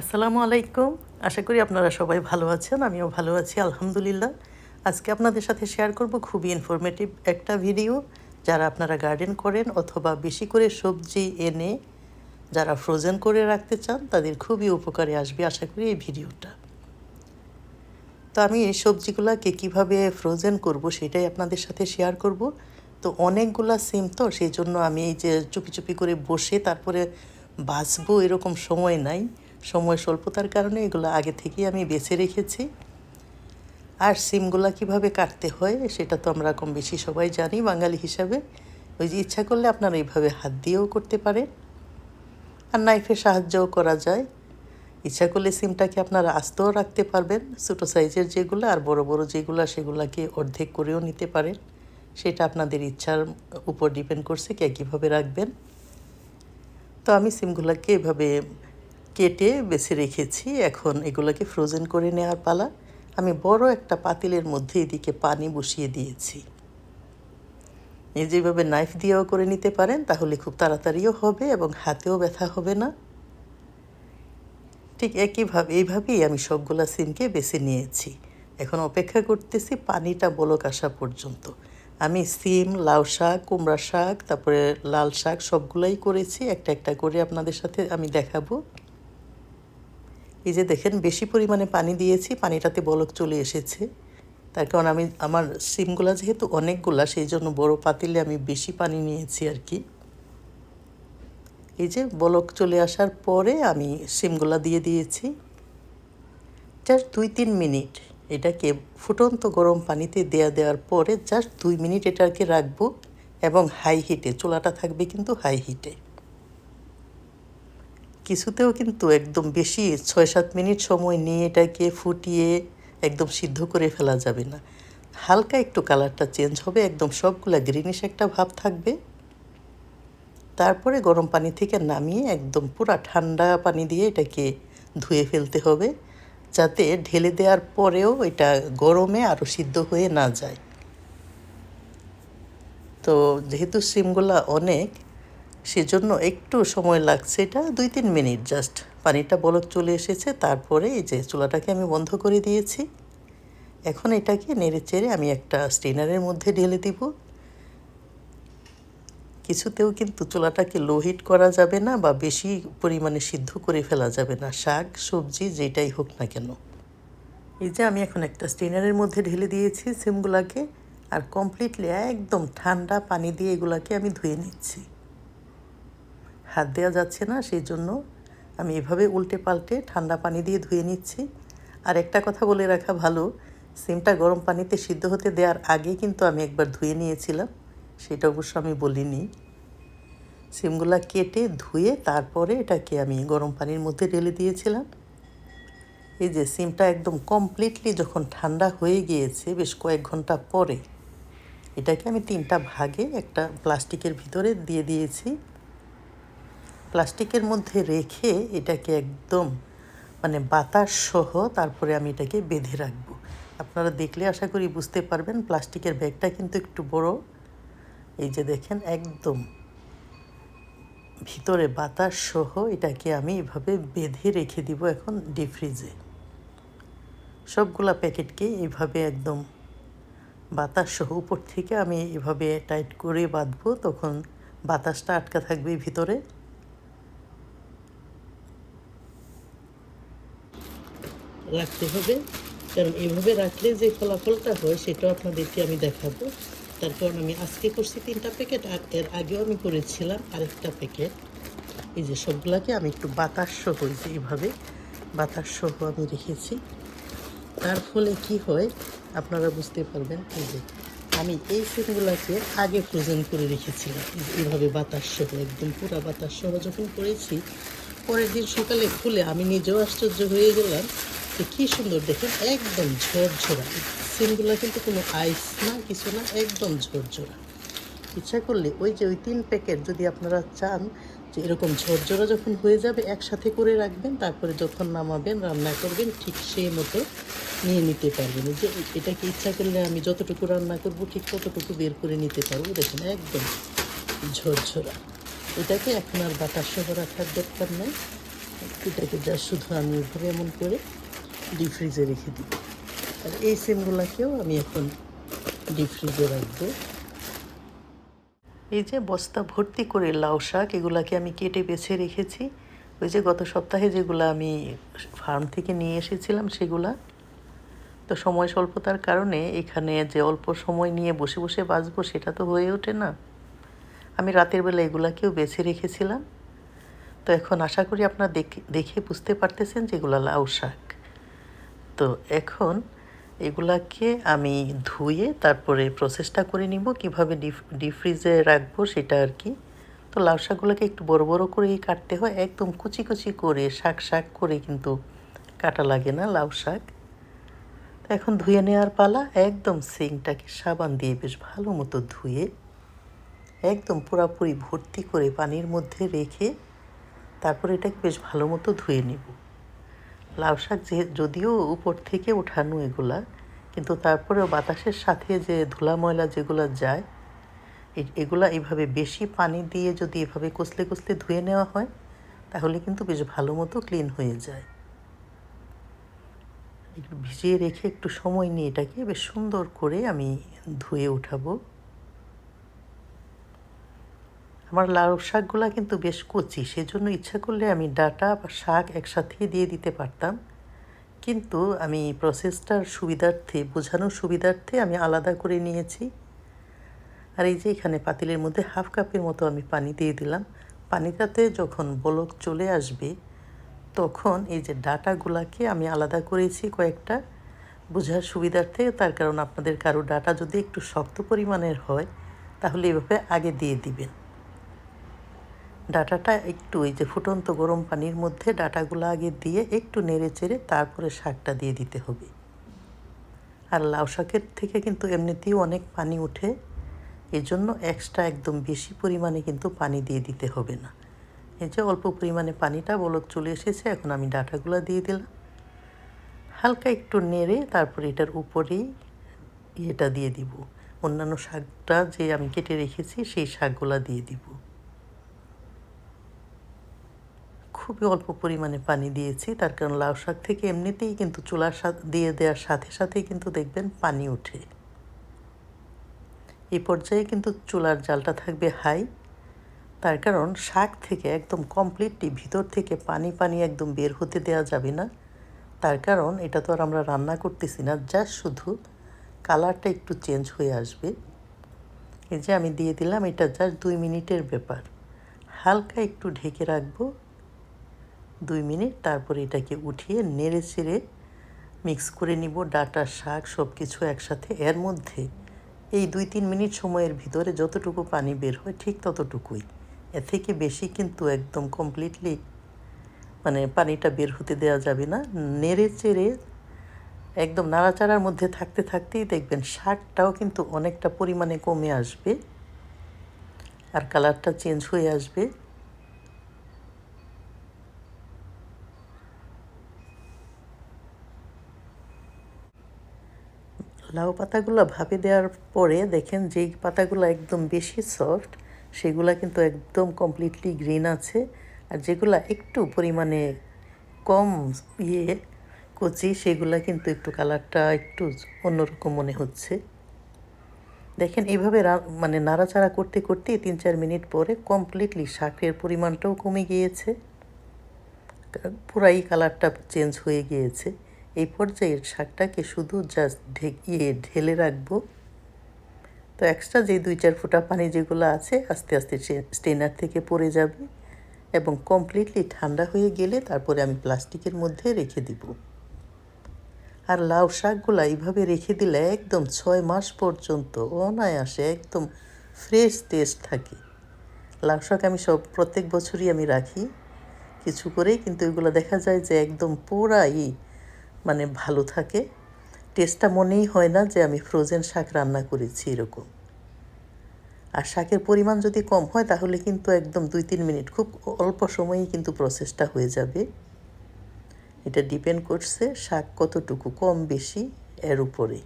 আসসালামু আলাইকুম। আশা করি আপনারা সবাই ভালো আছেন, আমিও ভালো আছি, আলহামদুলিল্লাহ। আজকে আপনাদের সাথে শেয়ার করব খুবই ইনফরমেটিভ একটা ভিডিও যারা আপনারা গার্ডেন করেন অথবা বেশি করে সবজি এনে যারা ফ্রোজেন করে রাখতে চান, তাদের খুবই উপকারে আসবে আশা করি এই ভিডিওটা তো আমি এই সবজিগুলোকে কীভাবে ফ্রোজেন করব সেটাই আপনাদের সাথে শেয়ার করব। তো অনেকগুলা সিম তো, সেই জন্য আমি এই যে চুপি চুপি করে বসে তারপরে বাঁচবো এরকম সময় নাই। সময় স্বল্পতার কারণে এগুলো আগে থেকেই আমি বেছে রেখেছি। আর সিমগুলা কীভাবে কাটতে হয়, সেটা তো আমরা কম বেশি সবাই জানি বাঙালি হিসাবে। ওই যে ইচ্ছা করলে আপনারা এইভাবে হাত দিয়েও করতে পারেন। আর নাইফের সাহায্যও করা যায়। ইচ্ছা করলে সিমটাকে আপনারা আস্তেও রাখতে পারবেন, ছোটো সাইজের যেগুলো আর বড় বড় যেগুলো, সেগুলোকে অর্ধেক করেও নিতে পারেন। সেটা আপনাদের ইচ্ছার উপর ডিপেন্ড করছে কে কীভাবে রাখবেন। তো আমি সিমগুলোকে এভাবে কেটে বেছে রেখেছি। এখন এগুলোকে ফ্রোজেন করে নেওয়ার পালা। আমি বড় একটা পাতিলের মধ্যে এদিকে পানি বসিয়ে দিয়েছি। এই যেভাবে নাইফ দিয়েও করে নিতে পারেন, তাহলে খুব তাড়াতাড়িও হবে এবং হাতেও ব্যথা হবে না। ঠিক একইভাবে, এইভাবেই আমি সবগুলা সিমকে বেছে নিয়েছি। এখন অপেক্ষা করতেছি পানিটা বলক আসা পর্যন্ত। আমি সিম, লাউ শাক, কুমড়া শাক, তারপরে লাল শাক সবগুলাই করেছি। একটা একটা করে আপনাদের সাথে আমি দেখাবো। এই যে দেখেন, বেশি পরিমাণে পানি দিয়েছি, পানিটাতে বলক চলে এসেছে। তার কারণ আমি, আমার সিমগুলা যেহেতু অনেকগুলা, সেই জন্য বড় পাতিলে আমি বেশি পানি নিয়েছি আর কি। এই যে বলক চলে আসার পরে আমি সিমগুলা দিয়ে দিয়েছি। জাস্ট দুই তিন মিনিট এটাকে ফুটন্ত গরম পানিতে দেয়া দেওয়ার পরে জাস্ট দুই মিনিট এটাকে রাখব এবং হাই হিটে চুলাটা থাকবে কিন্তু হাই হিটে কিছুতেও কিন্তু একদম বেশি ছয় সাত মিনিট সময় নিয়ে এটাকে ফুটিয়ে একদম সিদ্ধ করে ফেলা যাবে না। হালকা একটু কালারটা চেঞ্জ হবে, একদম সবগুলা গ্রিনিশ একটা ভাব থাকবে। তারপরে গরম পানি থেকে নামিয়ে একদম পুরা ঠান্ডা পানি দিয়ে এটাকে ধুয়ে ফেলতে হবে, যাতে ঢেলে দেওয়ার পরেও এটা গরমে আরও সিদ্ধ হয়ে না যায়। তো যেহেতু সিমগুলা অনেক সেজন্য একটু সময় লাগছে এটা দুই তিন মিনিট জাস্ট। পানিটা বলক চলে এসেছে, তারপরে এই যে চুলাটাকে আমি বন্ধ করে দিয়েছি। এখন এটাকে নেড়ে চেড়ে আমি একটা স্টেনারের মধ্যে ঢেলে দিব। কিছুতেও কিন্তু চুলাটাকে লো হিট করা যাবে না বা বেশি পরিমাণে সিদ্ধ করে ফেলা যাবে না, শাক, সবজি যেটাই হোক না কেন। এই যে আমি এখন একটা স্টেনারের মধ্যে ঢেলে দিয়েছি সিমগুলাকে, আর কমপ্লিটলি একদম ঠান্ডা পানি দিয়ে এগুলাকে আমি ধুয়ে নিচ্ছি। হাত দেওয়া যাচ্ছে না, সেই জন্য আমি এভাবে উল্টে পাল্টে ঠান্ডা পানি দিয়ে ধুয়ে নিচ্ছি। আর একটা কথা বলে রাখা ভালো, সিমটা গরম পানিতে সিদ্ধ হতে দেওয়ার আগে কিন্তু আমি একবার ধুয়ে নিয়েছিলাম, সেটা অবশ্য আমি বলিনি। সিমগুলা কেটে ধুয়ে তারপরে এটাকে আমি গরম পানির মধ্যে ঢেলে দিয়েছিলাম। এই যে সিমটা একদম কমপ্লিটলি যখন ঠান্ডা হয়ে গিয়েছে বেশ কয়েক ঘণ্টা পরে, এটাকে আমি তিনটা ভাগে একটা প্লাস্টিকের ভিতরে দিয়ে দিয়েছি। প্লাস্টিকের মধ্যে রেখে এটাকে একদম মানে বাতাস সহ তারপরে আমি এটাকে বেঁধে রাখব। আপনারা দেখলে আশা করি বুঝতে পারবেন, প্লাস্টিকের ব্যাগটা কিন্তু একটু বড়। এই যে দেখেন, একদম ভিতরে বাতাস সহ এটাকে আমি এভাবে বেঁধে রেখে দিব এখন ডিপ ফ্রিজে সবগুলা প্যাকেটকে এভাবে একদম বাতাস সহ উপর থেকে আমি এভাবে টাইট করে বাঁধবো, তখন বাতাসটা আটকা থাকবে ভিতরে। রাখতে হবে। কারণ এভাবে রাখলে যে ফলাফলটা হয়, সেটাও আপনাদেরকে আমি দেখাবো। তার কারণ আমি আজকে করছি তিনটা প্যাকেট, আর এর আগেও আমি করেছিলাম আরেকটা প্যাকেট। এই যে সবগুলাকে আমি একটু বাতাস সহ হয়েছে এইভাবে বাতাস সহ আমি রেখেছি। তার ফলে কি হয়, আপনারা বুঝতে পারবেন, এই যে আমি এই সিমগুলোকে আগে ফ্রোজেন করে রেখেছিলাম। এইভাবে বাতাস সহ, একদম পুরো বাতাস সহ যখন করেছি, পরের দিন সকালে খুলে আমি নিজেও আশ্চর্য হয়ে গেলাম যে কী সুন্দর দেখেন একদম ঝরঝরা। সিমগুলো কিন্তু কোনো আইস না, কিছু না, একদম ঝরঝরা। ইচ্ছা করলে ওই যে ওই তিন প্যাকেট যদি আপনারা চান, যে এরকম ঝরঝরা যখন হয়ে যাবে, একসাথে করে রাখবেন, তারপরে যখন নামাবেন, রান্না করবেন, ঠিক সেই মতো নিয়ে নিতে পারবেন। যে এটাকে ইচ্ছা করলে আমি যতটুকু রান্না করব, ঠিক ততটুকু বের করে নিতে পারব। দেখুন, একদম ঝরঝরা। এটাকে এখন আর বাতাস সহ রাখার দরকার নেই। এটাকে যা শুধু আমি এমন করে ডিপ ফ্রিজে রেখে দিই। আর এই সিমগুলোকেও আমি এখন ডিপ ফ্রিজে রাখব। এই যে বস্তা ভর্তি করে লাউ শাক, এগুলাকে আমি কেটে বেছে রেখেছি। ওই যে গত সপ্তাহে যেগুলো আমি ফার্ম থেকে নিয়ে এসেছিলাম, সেগুলা। তো সময় স্বল্পতার কারণে এখানে যে অল্প সময় নিয়ে বসে বসে বাঁচবো, সেটা তো হয়ে ওঠে না। আমি রাতের বেলা এগুলাকেও বেছে রেখেছিলাম। তো এখন আশা করি আপনারা দেখে দেখে বুঝতে পারতেছেন যে এগুলো লাউ শাক। তো এখন এগুলাকে আমি ধুয়ে তারপরে প্রসেসটা করে নিব। কীভাবে ডিপ ফ্রিজে রাখব সেটা আর কি। তো লাউ শাকগুলোকে একটু বড় বড় করেই কাটতে হয়। একদম কুচি কুচি করে, শাক শাক করে কিন্তু কাটা লাগে না লাউ শাক। এখন ধুয়ে নেওয়ার পালা একদম সিংটাকে সাবান দিয়ে বেশ ভালো মতো ধুয়ে একদম পুরাপুরি ভর্তি করে পানির মধ্যে রেখে তারপর এটাকে বেশ ভালো মতো ধুয়ে নিব। লাউ শাক যে, যদিও উপর থেকে ওঠানো এগুলা, কিন্তু তারপরেও বাতাসের সাথে যে ধুলা ময়লা যেগুলো যায় এগুলা এভাবে বেশি পানি দিয়ে যদি এভাবে কষলে কষলে ধুয়ে নেওয়া হয়, তাহলে কিন্তু বেশ ভালো মতো ক্লিন হয়ে যায়। একটু ভিজিয়ে রেখে একটু সময় নিয়ে এটাকে বেশ সুন্দর করে আমি ধুয়ে উঠাবো। আমার লাউ শাকগুলা কিন্তু বেশ কচি, সেজন্য ইচ্ছা করলে আমি ডাটা বা শাক একসাথেই দিয়ে দিতে পারতাম। কিন্তু আমি প্রসেসটার সুবিধার্থে, বোঝানোর সুবিধার্থে আমি আলাদা করে নিয়েছি। আর এই যে এখানে পাতিলের মধ্যে হাফ কাপের মতো আমি পানি দিয়ে দিলাম। পানিটাতে যখন বলক চলে আসবে, তখন এই যে ডাটাগুলাকে আমি আলাদা করেছি কয়েকটা। বোঝার সুবিধার্থে, তার কারণ আপনাদের কারও ডাটা যদি একটু শক্ত পরিমাণের হয়, তাহলে এভাবে আগে দিয়ে দিবেন। ডাটাটা একটু ওই যে ফুটন্ত গরম পানির মধ্যে ডাটাগুলো আগে দিয়ে একটু নেড়ে চেড়ে তারপরে শাকটা দিয়ে দিতে হবে। আর লাউ শাকের থেকে কিন্তু এমনিতেই অনেক পানি উঠে এই জন্য এক্সট্রা একদম বেশি পরিমাণে কিন্তু পানি দিয়ে দিতে হবে না। এই যে অল্প পরিমাণে পানিটা বলক চলে এসেছে, এখন আমি ডাটাগুলো দিয়ে দিলাম। হালকা একটু নেড়ে তারপরে এটার উপরেই ইয়েটা দিয়ে দিব। অন্যান্য শাকটা যে আমি কেটে রেখেছি, সেই শাকগুলা দিয়ে দিব। খুবই অল্প পরিমাণে পানি দিয়েছি। তার কারণ লাউ শাক থেকে এমনিতেই কিন্তু চুলার দিয়ে দেওয়ার সাথে সাথেই কিন্তু দেখবেন পানি উঠে এই পর্যায়ে কিন্তু চুলার জালটা থাকবে হাই। তার কারণ শাক থেকে একদম কমপ্লিটলি ভিতর থেকে পানি পানি একদম বের হতে দেওয়া যাবে না। তার কারণ এটা তো আর আমরা রান্না করতেছি না, জাস্ট শুধু কালারটা একটু চেঞ্জ হয়ে আসবে। এই যে আমি দিয়ে দিলাম, এটা জাস্ট দুই মিনিটের ব্যাপার। হালকা একটু ঢেকে রাখব। দুই মিনিট, তারপরে এটাকে উঠিয়ে নেড়ে চেড়ে মিক্স করে নিব। ডাটা, শাক সব কিছু একসাথে। এর মধ্যে এই দুই তিন মিনিট সময়ের ভিতরে যতটুকু পানি বের হয় ঠিক ততটুকুই। এর থেকে বেশি কিন্তু একদম কমপ্লিটলি মানে পানিটা বের হতে দেওয়া যাবে না। নেড়ে চেড়ে একদম নাড়াচাড়ার মধ্যে থাকতে থাকতেই দেখবেন শাকটাও কিন্তু অনেকটা পরিমাণে কমে আসবে আর কালারটা চেঞ্জ হয়ে আসবে। লাউ পাতাগুলো ভাপে দেওয়ার পরে দেখেন যেই পাতাগুলো একদম বেশি সফট সেগুলা কিন্তু একদম কমপ্লিটলি গ্রিন আছে। আর যেগুলা একটু পরিমাণে কম ইয়ে কচি, সেগুলা কিন্তু একটু কালারটা একটু অন্যরকম মনে হচ্ছে। দেখেন এইভাবে মানে নাড়াচাড়া করতে করতে তিন চার মিনিট পরে কমপ্লিটলি শাকের পরিমাণটাও কমে গিয়েছে। পুরাই কালারটা চেঞ্জ হয়ে গিয়েছে। এই পর্যায়ে শাকটাকে শুধু জাস্ট ঢেকিয়ে ঢেলে রাখব। তো এক্সট্রা যে দুই চার ফোঁটা পানি যেগুলো আছে, আস্তে আস্তে স্টেনার থেকে পড়ে যাবে এবং কমপ্লিটলি ঠান্ডা হয়ে গেলে তারপরে আমি প্লাস্টিকের মধ্যে রেখে দিব। আর লাউ শাকগুলো এইভাবে রেখে দিলে একদম ছয় মাস পর্যন্ত অনায়াসে একদম ফ্রেশ টেস্ট থাকে। লাউ শাক আমি সব, প্রত্যেক বছরই আমি রাখি। কিছু করে কিন্তু এগুলো দেখা যায় যে একদম পুরাই মানে ভালো থাকে। টেস্টটা মনেই হয় না যে আমি ফ্রোজেন শাক রান্না করেছি এরকম। আর শাকের পরিমাণ যদি কম হয় তাহলে কিন্তু একদম দুই তিন মিনিট খুব অল্প সময়েই কিন্তু প্রসেসটা হয়ে যাবে। এটা ডিপেন্ড করছে শাক কতটুকু কম বেশি এর উপরে।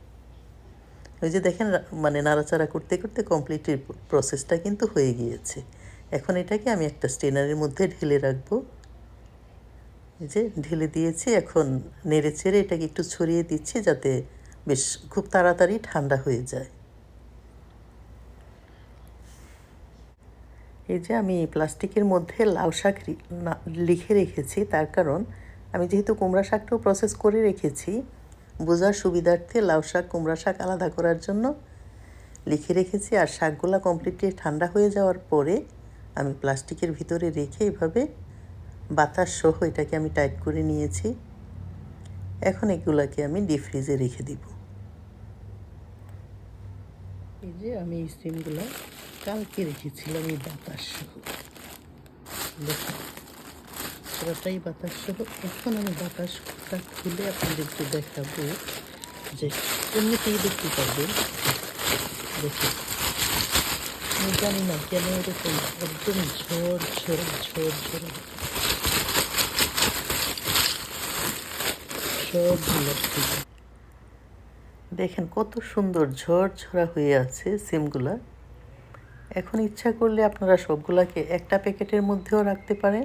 ওই যে দেখেন মানে নাড়াচাড়া করতে করতে কমপ্লিট প্রসেসটা কিন্তু হয়ে গিয়েছে। এখন এটাকে আমি একটা স্টেনারের মধ্যে ঢেলে রাখব। যে ঢেলে দিয়েছি, এখন নেড়ে চেড়ে এটাকে একটু ছড়িয়ে দিচ্ছি যাতে বেশ খুব তাড়াতাড়ি ঠান্ডা হয়ে যায়। এই যে আমি প্লাস্টিকের মধ্যে লাউ শাক লিখে রেখেছি, তার কারণ আমি যেহেতু কুমড়া শাকটাও প্রসেস করে রেখেছি, বোঝার সুবিধার্থে লাউ শাক, কুমড়া শাক আলাদা করার জন্য লিখে রেখেছি। আর শাকগুলা কমপ্লিটলি ঠান্ডা হয়ে যাওয়ার পরে আমি প্লাস্টিকের ভিতরে রেখে এভাবে বাতাস সহ এটাকে আমি টাইট করে নিয়েছি। এখন এগুলাকে আমি ডিপ ফ্রিজে রেখে দিব। এই যে আমি এই সিমগুলা কালকে রেখেছিলাম এই বাতাস সহ। পুরোটাই বাতাস সহ। এখন আমি বাতাসটা খুলে আপনাদেরকে দেখাবো যে এমনিতেই দেখতে পারবেন। দেখুন আমি জানি না কেন এরকম একদম ঝড় ঝড় ঝড় ঝড় দেখেন, কত সুন্দর ঝড় ঝরা হয়ে আছে সিমগুলা। এখন ইচ্ছা করলে আপনারা সবগুলাকে একটা প্যাকেটের মধ্যেও রাখতে পারেন।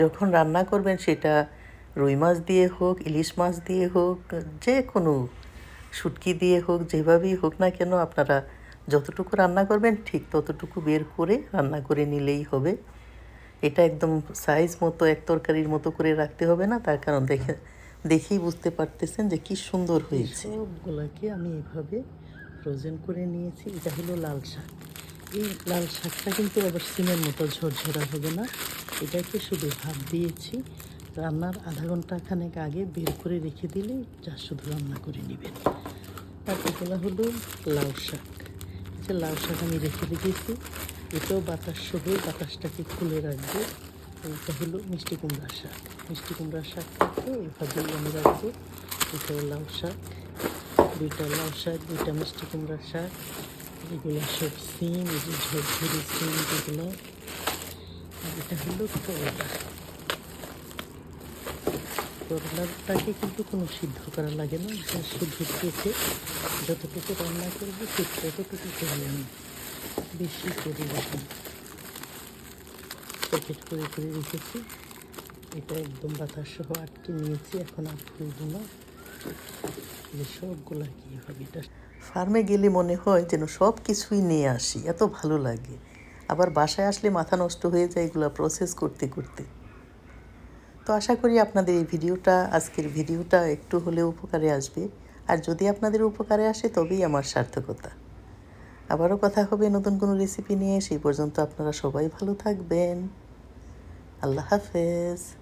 যখন রান্না করবেন, সেটা রুই মাছ দিয়ে হোক, ইলিশ মাছ দিয়ে হোক, যে কোনো শুটকি দিয়ে হোক, যেভাবেই হোক না কেন, আপনারা যতটুকু রান্না করবেন, ঠিক ততটুকু বের করে রান্না করে নিলেই হবে। এটা একদম সাইজ মতো, এক তরকারির মতো করে রাখতে হবে না। তার কারণ দেখে দেখেই বুঝতে পারতেছেন যে কি সুন্দর হয়েছে। সবগুলাকে আমি এভাবে ফ্রোজেন করে নিয়েছি। এটা হলো লাল শাক। এই লাল শাকটা কিন্তু আবার সিমের মতো ঝরঝরা হবে না। এটাকে শুধু ভাত দিয়েছি। রান্নার আধা ঘণ্টা খানেক আগে বের করে রেখে দিলে যা শুধু রান্না করে নেবেন। আর এগুলো হলো লাউ শাক। যে লাউ শাক আমি রেখে দিয়েছি। এটাও বাতাস সহ বাতাসটাকে খুলে রাখব। এইটা হলো মিষ্টি কুমড়ার শাক। মিষ্টি কুমড়ার শাকটাকে এভাবেই আমি রাখব। এটা লাউ শাক, দুইটা লাউ শাক, দুইটা মিষ্টি কুমড়ার শাক, এগুলো সব সিম, এই যে ঝরঝরি সিম যেগুলো, আর এটা হলো করলা। করলাটাকে কিন্তু কোনো সিদ্ধ করা লাগে না শুধু কেটে যতটুকু রান্না করব ঠিক ততটুকু করে আমি বেশি করে রাখি প্যাকেট করে করে রেখেছি এটা একদম বাতাস সহ আটকে নিয়েছি, এখন আর না। যে সবগুলা কী হবে, এটা ফার্মে গেলে মনে হয় যেন সব কিছুই নিয়ে আসি, এত ভালো লাগে। আবার বাসায় আসলে মাথা নষ্ট হয়ে যায় এগুলো প্রসেস করতে করতে। তো আশা করি আপনাদের এই ভিডিওটা, আজকের ভিডিওটা একটু হলেও উপকারে আসবে। আর যদি আপনাদের উপকারে আসে তবেই আমার সার্থকতা। আবারও কথা হবে নতুন কোনো রেসিপি নিয়ে, সেই পর্যন্ত আপনারা সবাই ভালো থাকবেন। আল্লাহ হাফেজ।